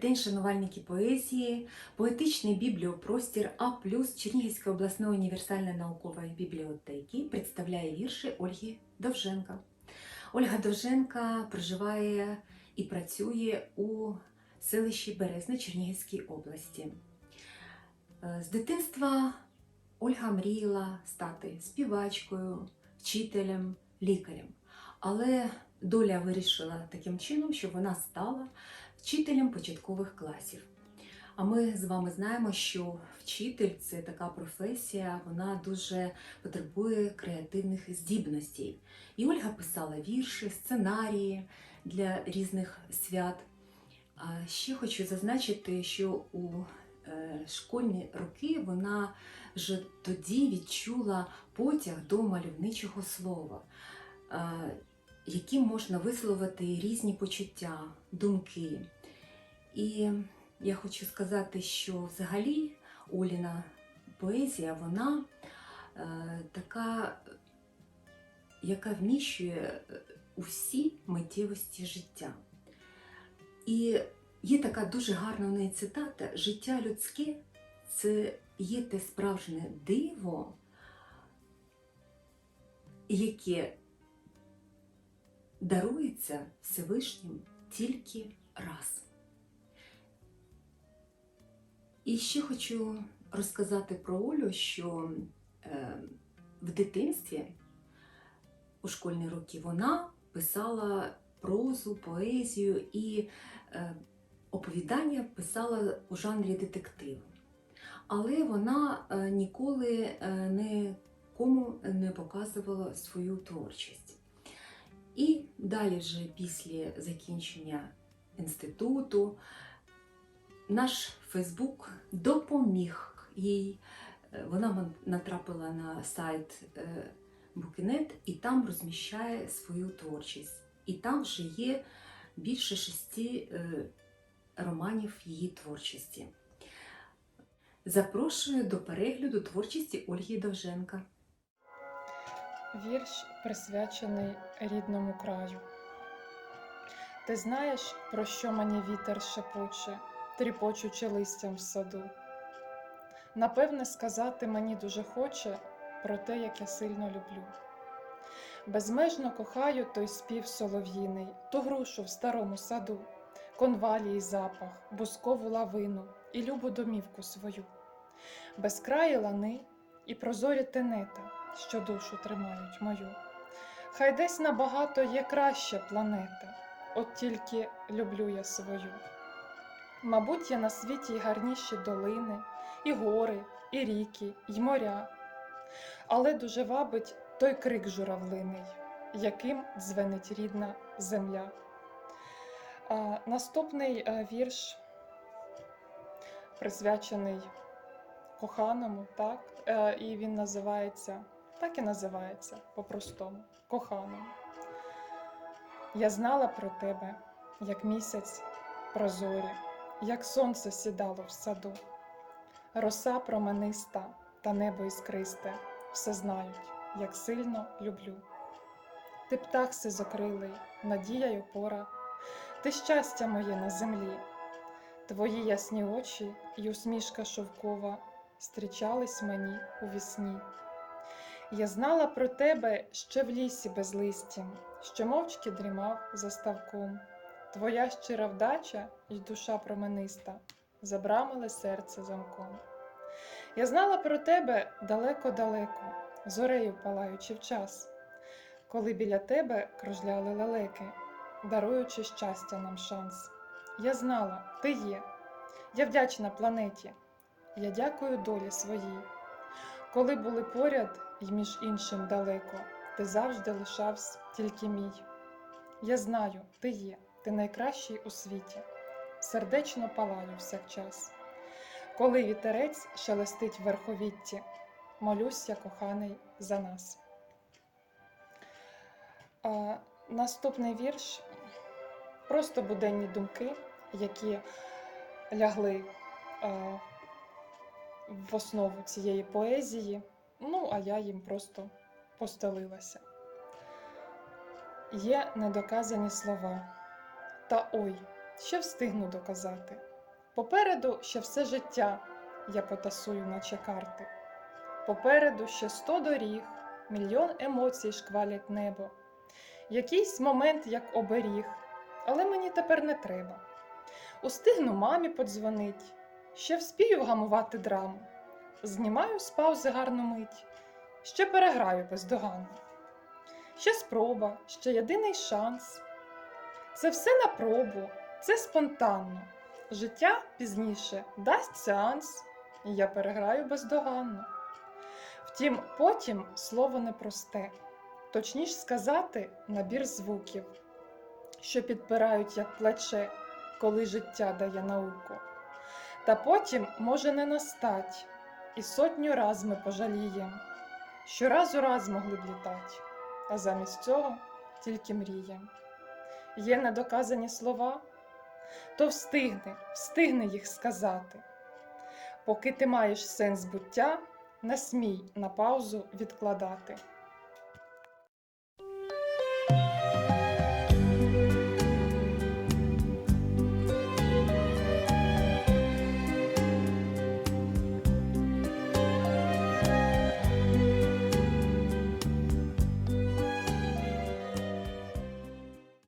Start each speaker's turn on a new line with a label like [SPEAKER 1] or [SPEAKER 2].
[SPEAKER 1] день, шанувальники поезії, поетичний бібліопростір А Чернігівської обласної універсальної наукової бібліотеки представляє вірші Ольги Довженка. Ольга Довженка проживає і працює у селищі Березне Чернігівської області. Е, З дитинства Ольга мріяла стати співачкою, вчителем, лікарем. Але доля вирішила таким чином, що вона стала вчителем початкових класів. А ми з вами знаємо, що вчитель це така професія, вона дуже потребує креативних здібностей. І Ольга писала вірші, сценарії для різних свят. А ще хочу зазначити, що у е, школьні роки вона вже тоді відчула потяг до мальовничого слова, яким можна висловити різні почуття, думки. І я хочу сказати, що взагалі Оліна поезія, вона е, така, яка вміщує е, усі миттєвості життя. І є така дуже гарна в неї цитата: життя людське це є те справжнє диво, яке дарується Всевишнім тільки раз. І ще хочу розказати про Олю, що е, в дитинстві у школьні роки вона писала прозу, поезію і е, оповідання писала у жанрі детективу. Але вона е, ніколи нікому не показувала свою творчість. І далі, вже після закінчення інституту, наш Фейсбук допоміг їй. Е, Вона натрапила на сайт е, Букінет і там розміщає свою творчість. І там вже є більше шести е, романів її творчості. Запрошую до перегляду творчості Ольги Довженка.
[SPEAKER 2] Вірш присвячений рідному краю. Ти знаєш, про що мені вітер шепоче, тріпочучи листям в саду? Напевне, сказати мені дуже хоче про те, як я сильно люблю. Безмежно кохаю той спів солов'їний, ту грушу в старому саду, конвалії запах, бускову лавину і любу домівку свою, безкраї лани і прозорі тенета, що душу тримають мою. Хай десь набагато є краща планета, от тільки люблю я свою. Мабуть, є на світі й гарніші долини, і гори, і ріки, й моря. Але дуже вабить той крик журавлиний, яким дзвенить рідна земля. А, наступний е, вірш присвячений коханому, так? Е, і він називається, так і називається по-простому коханому. Я знала про тебе, як місяць прозорі, як сонце сідало в саду, роса промениста та небо іскристе, все знають, як сильно люблю. Ти птах сизокрилий, надія й опора, ти щастя моє на землі, твої ясні очі й усмішка шовкова зустрічались мені у вісні. Я знала про тебе ще в лісі безлистім, що мовчки дрімав за ставком. Твоя щира вдача й душа промениста забрамили серце замком. Я знала про тебе далеко-далеко, зорею палаючи в час, коли біля тебе кружляли лелеки, даруючи щастя нам шанс. Я знала, ти є, я вдячна планеті, я дякую долі своїй. Коли були поряд і між іншим далеко, ти завжди лишався тільки мій. Я знаю, ти є, ти найкращий у світі, сердечно палаю всякчас. Коли вітерець шелестить в верховітті, молюся, коханий, за нас. А, наступний вірш просто буденні думки, які лягли а, в основу цієї поезії. Ну, а я їм просто постелилася. Є недоказані слова. Та ой, ще встигну доказати. Попереду ще все життя я потасую, наче карти. Попереду ще сто доріг, мільйон емоцій шквалять небо. Якийсь момент як оберіг, але мені тепер не треба. Устигну мамі подзвонить, ще вспію вгамувати драму. Знімаю з паузи гарну мить, ще переграю бездоганно. Ще спроба, ще єдиний шанс. Це все на пробу, це спонтанно. Життя пізніше дасть сеанс, і я переграю бездоганно. Втім, потім слово непросте, точніше сказати, набір звуків, що підпирають як плече, коли життя дає науку. Та потім може не настать, і сотню раз ми пожалієм, що раз у раз могли б літати, а замість цього тільки мрієм. Є недоказані слова, то встигни, встигни їх сказати. Поки ти маєш сенс буття, не смій на паузу відкладати.